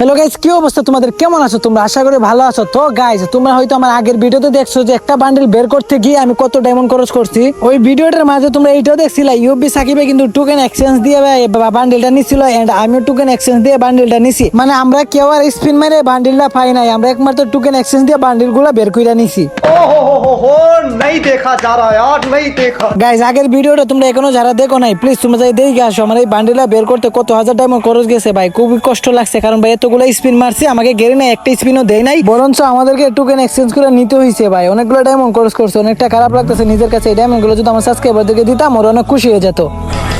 Hello guys কি অবস্থা তোমাদের? কেমন আছো তোমরা? আশা করি ভালো আছো। তো গাইজ তোমরা হয়তো আমার আগের ভিডিওতে দেখছ যে একটা বান্ডেল বের করতে গিয়ে আমি কত ডায়মন্ড খরচ করছি। ওই ভিডিওটার মাঝে তোমরা এইটাও দেখছিলা ইউবি সাকিবে কিন্তু টোকেন এক্সচেঞ্জ দিয়ে বান্ডেলটা নিছিল এন্ড আমিও টোকেন এক্সচেঞ্জ দিয়ে বান্ডেলটা নিছি। মানে আমরা কেউ আর স্পিন মেরে বান্ডেলটা পাই নাই, আমরা একমাত্র টোকেন এক্সচেঞ্জ দিয়ে বান্ডেলগুলো বের করে নিছি। ও হো হো हो हो नहीं देखा जा रहा यार नहीं देखा গাইজ আগের ভিডিওটা তোমরা এখনো যারা দেখো নাই প্লিজ তোমরা যাই দেখে আসো আমার এই বান্ডিলা বের করতে কত হাজার ডায়মন্ড খরচ গেছে ভাই খুবই কষ্ট লাগছে কারণ ভাই এতগুলো স্পিন মারছে আমাকে গেড়ে নাই একটা স্পিনও দেয় নাই বরঞ্চ আমাদেরকে টোকেন এক্সচেঞ্জ করে নিতে হয়েছে ভাই অনেকগুলো ডায়মন্ড খরচ করছে অনেকটা খারাপ লাগতেছে নিজের কাছে এই ডায়মন্ড গুলো যদি আমার সাবস্ক্রাইবারদেরকে দিতাম ওরা অনেক খুশি হয়ে যেত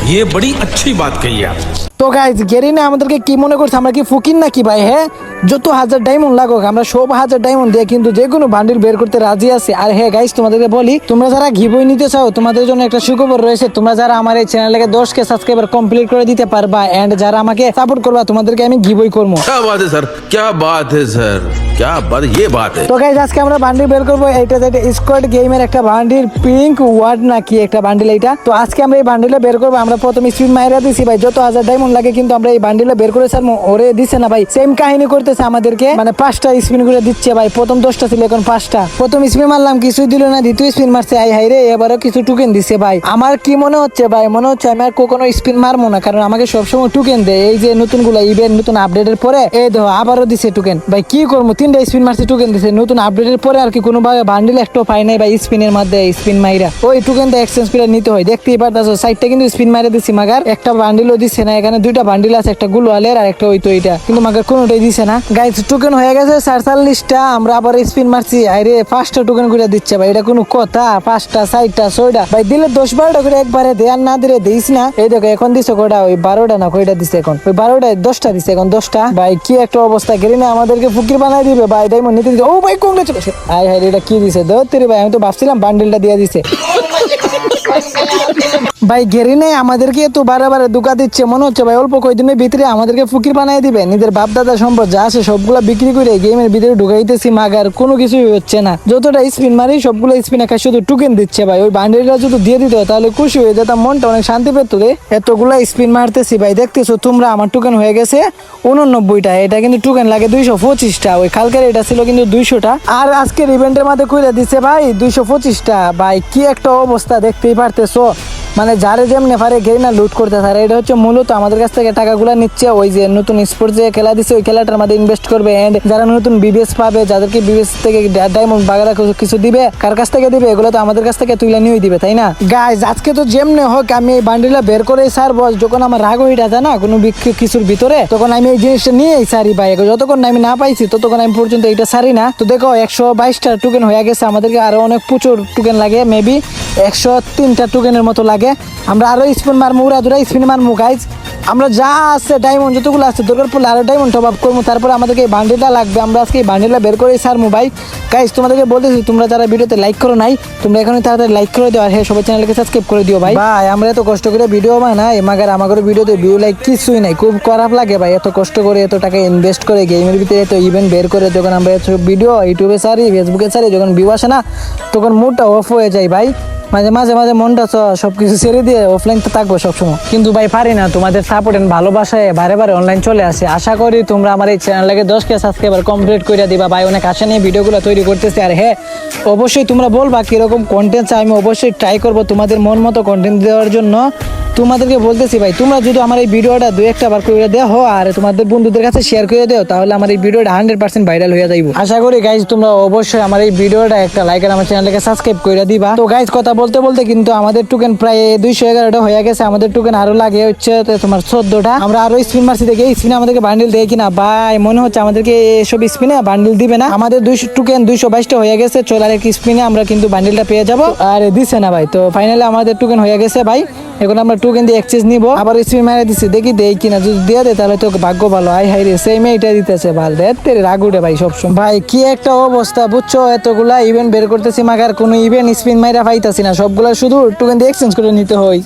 ये बड़ी अच्छी बात कही आप তো গাইজ গেরিনা আমাদেরকে কি মনে করছে আমরা কি ফুকিন নাকি ভাই হ্যাঁ যত হাজার ডায়মন্ড লাগুক আমরা সব হাজার ডায়মন্ড দিয়ে কিন্তু যে কোনো বান্ডিল বের করতে রাজি আছি আর হ্যাঁ গাইজ তোমাদেরকে বলি তোমরা যারা ঘিবই নিতে চাও তোমাদের জন্য একটা সুখবর রয়েছে তোমরা যারা আমার এই চ্যানেলকে দশ কে সাবস্ক্রাইবার কমপ্লিট করে দিতে পারবা এন্ড যারা আমাকে সাপোর্ট করবা তোমাদেরকে আমি ঘিবই করবো क्या बात है सर क्या बात है सर क्या बात ये बात है তো গাইজ আজকে আমরা বান্ডিল বের করবো এটা যেটা স্কোয়াড গেমের একটা বান্ডিল পিঙ্ক ওয়ার্ড নাকি একটা বান্ডিল এটা তো আজকে আমরা এই বান্ডিলে বের করবো আমরা প্রথম স্পিন মাইরা দিছি ভাই যত হাজার ডায়মন্ড লাগে কিন্তু আমরা এই বান্ডিলে বের করে স্যার ওরে দিছে না ভাই সেম কাহিনী করতেছে আমাদেরকে মানে পাঁচটা স্পিন করে দিচ্ছে ভাই প্রথম দশটা ছিল এখন পাঁচটা প্রথম স্পিন মারলাম কিছুই দিল না দ্বিতীয় স্পিন মারছে আই হাই রে এবারও কিছু টুকেন দিছে ভাই আমার কি মনে হচ্ছে ভাই মনে হচ্ছে আমি আর কখনো স্পিন মারবো না কারণ আমাকে সবসময় টুকেন দেয় এই যে নতুন গুলা ইভেন্ট নতুন আপডেটের পরে এই দেখো আবারও দিছে টুকেন ভাই কি করবো তিনটা স্পিন মারছে টুকেন দিছে। নতুন আপডেটের পরে আর কি কোনো বান্ডিল একটাও পাই নাই ভাই স্পিনের মধ্যে স্পিন মাইরা। ওই টুকেন তো এক্সচেঞ্জ করে নিতে হয়। দেখতেই পারতাছো সাইডটা কিন্তু স্পিন মাইরা দিছি, মাগার একটা বান্ডিলও দিচ্ছে না, এখানে দুইটা বান্ডিল আছে, একটা গুলোয়ালের আর একটা ওই তো এইটা। কিন্তু মাগার কোনোটাই দিছে না। গাইজ টুকেন হয়ে গেছে, সাতচল্লিশটা, আমরা আবার স্পিন মারছি। আরে পাঁচটা টুকেন করে দিচ্ছে ভাই, এটা কোনো কথা। পাঁচটা, চারটা, ছয়টা। ভাই, দিলে দশ বারোটা করে একবারে দেয়ার না দিলে দিস না। এই দেখো, এখন দিছে কয়টা? ওই বারোটা না, কয়টা দিছে এখন? ওই বারোটা দশটা দিছে এখন, দশটা। ভাই, কি একটা অবস্থা। গেলি না আমাদেরকে ফুকির বানাই দিবে ভাই ডায়মন্ড নিতে দিবে। ও ভাই কংগ্রেচুলেশন আয় হাই এটা কি দিছে? ধরতে ভাই, আমি তো ভাবছিলাম বান্ডেলটা দিয়ে দিছে। ভাই গেরি নেই, আমাদেরকে তো বারে বারে দুকা দিচ্ছে, মনে হচ্ছে ভাই অল্প কয়েকদিনের ভিতরে আমাদেরকে ফুকির বানাই দিবে। নিজের বাপ দাদা সম্পদ যা আছে সবগুলা বিক্রি করে গেমের ভিতরে ঢুকাইতেছি মাগার কোনো কিছুই হচ্ছে না। যতটা স্পিন মারি, সবগুলো স্পিন একা শুধু টুকেন দিচ্ছে ভাই। ওই বান্ডেলটা যদি দিয়ে দিত তাহলে খুশি হয়ে যেতাম, মনটা অনেক শান্তি পেত রে। এতগুলা স্পিন মারতেছি ভাই, দেখতেছো তোমরা আমার টুকেন হয়ে গেছে উননব্বইটা এটা কিন্তু টুকেন লাগে দুইশো পঁচিশটা, ওই কালকের এটা ছিল কিন্তু দুইশোটা। আর আজকের ইভেন্টের মধ্যে কইরা দিচ্ছে ভাই দুইশো পঁচিশটা। ভাই, কি একটা অবস্থা, দেখতেই পারতেছো। মানে যারে যেমনি পারে গেই না লুট করতে পারে এটা হচ্ছে মূলত আমাদের কাছ থেকে টাকাগুলো নিচ্ছে। ওই যে নতুন স্পোর্টস যে খেলা দিচ্ছে ওই খেলাটার মধ্যে ইনভেস্ট করবে। এন্ড যারা নতুন বিবিএস পাবে, যাদেরকে বিবিএস থেকে ডায়মন্ড বাগারা কিছু- দিবে, কার কাছ থেকে দিবে, এগুলো তো আমাদের কাছ থেকে তুলে নিয়েই দিবে, তাই না? গাইজ আজকে তো যেমনি হোক, আমি এই বান্ডিলটা বের করে সার বস যখন আমার রাগ হইটা যায় না, কোনো কিছুর ভিতরে, তখন আমি এই জিনিসটা নিয়েই সারি ভাই। যতক্ষণ আমি না পাইছি, ততক্ষণ আমি পর্যন্ত এটা সারি না। তো দেখো, একশো বাইশটা টুকেন হয়ে গেছে। আমাদেরকে আরও অনেক প্রচুর টুকেন লাগে মেবি একশো তিনটা টুকেনের মতো লাগে। আমরা আরও স্পিন মারমু, উড়া দুরা স্পিন মারমু গাইজ আমরা যা আছে ডায়মন্ড যতগুলো আছে, দরকার পড়লে আরও ডায়মন্ড টপ আপ করব তারপরে আমাদেরকে এই বান্ডিলটা লাগবে। আমরা আজকে এই বান্ডিলটা বের করে সারমু ভাই। গাইজ তোমাদেরকে বলতেছি, তোমরা যারা ভিডিওতে লাইক করো নাই, তোমরা এখনই তাড়াতাড়ি লাইক করে দিও, আর হ্যাঁ সবাই চ্যানেলকে সাবস্ক্রাইব করে দিও, ভাই। ভাই, আমরা এত কষ্ট করে ভিডিও বানাই মাগার আমাদের ভিডিওতে ভিউ লাইক কিছুই নাই। খুব খারাপ লাগে, ভাই, এত কষ্ট করে, এত টাকা ইনভেস্ট করে গেমের ভিতরে এত ইভেন্ট বের করে, যখন আমরা এত ভিডিও ইউটিউবে সারি ফেসবুকে সারি যখন ভিউ আসে না, তখন মুডটা অফ হয়ে যায়, ভাই। মাঝে মাঝে মাঝে মনটা চ- সবকিছু ছেড়ে দিয়ে অফলাইন তো থাকব সবসময়। কিন্তু ভাই পারি না তোমাদের সাপোর্ট এন্ড ভালোবাসায় বারে বারে অনলাইন চলে আসে। আশা করি তোমরা আমার এই চ্যানেলটাকে দশ কে সাবস্ক্রাইবার কমপ্লিট করে দিবা। ভাই অনেক আশা নিয়ে ভিডিওগুলো তৈরি করতেছি। আর হ্যাঁ অবশ্যই তোমরা বলবা কীরকম কন্টেন্ট চাই। আমি অবশ্যই ট্রাই করব তোমাদের মন মতো কন্টেন্ট দেওয়ার জন্য। তোমাদেরকে বলতেছি ভাই তোমরা যদি আমার এই ভিডিওটা দু একটা বার করে দেও আর তোমাদের বন্ধুদের কাছে শেয়ার করে দেও তাহলে আমার এই ভিডিওটা হান্ড্রেড পার্সেন্ট ভাইরাল হয়ে যাইব। আশা করি গাইজ তোমরা অবশ্যই আমার এই ভিডিওটা একটা লাইক আর আমার চ্যানেলকে সাবস্ক্রাইব করে দিবা। তো গাইজ কথা বলতে বলতে কিন্তু আমাদের টুকেন প্রায় দুইশো এগারোটা হয়ে গেছে। আমাদের টুকেন আরও লাগে হচ্ছে তোমার চোদ্দটা। আমরা আরও স্পিন মারছি দেখে স্পিনে আমাদেরকে বান্ডিল দেয় কিনা? ভাই, মনে হচ্ছে আমাদেরকে এসব স্পিনে বান্ডিল দিবে না। আমাদের দুইশো টুকেন দুইশো বাইশটা হয়ে গেছে চোলার এক স্পিনে আমরা কিন্তু বান্ডিলটা পেয়ে যাব। আর দিছে না ভাই, তো ফাইনালি আমাদের টুকেন হয়ে গেছে ভাই। এখন আমরা টু কিন্তু এক্সচেঞ্জ নিব। আবার স্পিন মারা দিছি, দেখি দেই কিনা। যদি দিয়ে দেয়, তাহলে তো ভাগ্য ভালো। আই হাই রে সেই মেয়েটা দিতেছে ভালো রে তেরে রাগ উঠে ভাই সবসময়। ভাই, কি একটা অবস্থা, বুঝছ? এতগুলা ইভেন্ট বের করতেছি, মাগার কোনো ইভেন্ট স্পিন মাইরা পাইতাছি না। সবগুলা শুধু টু দিয়ে এক্সচেঞ্জ করে নিতে হয়।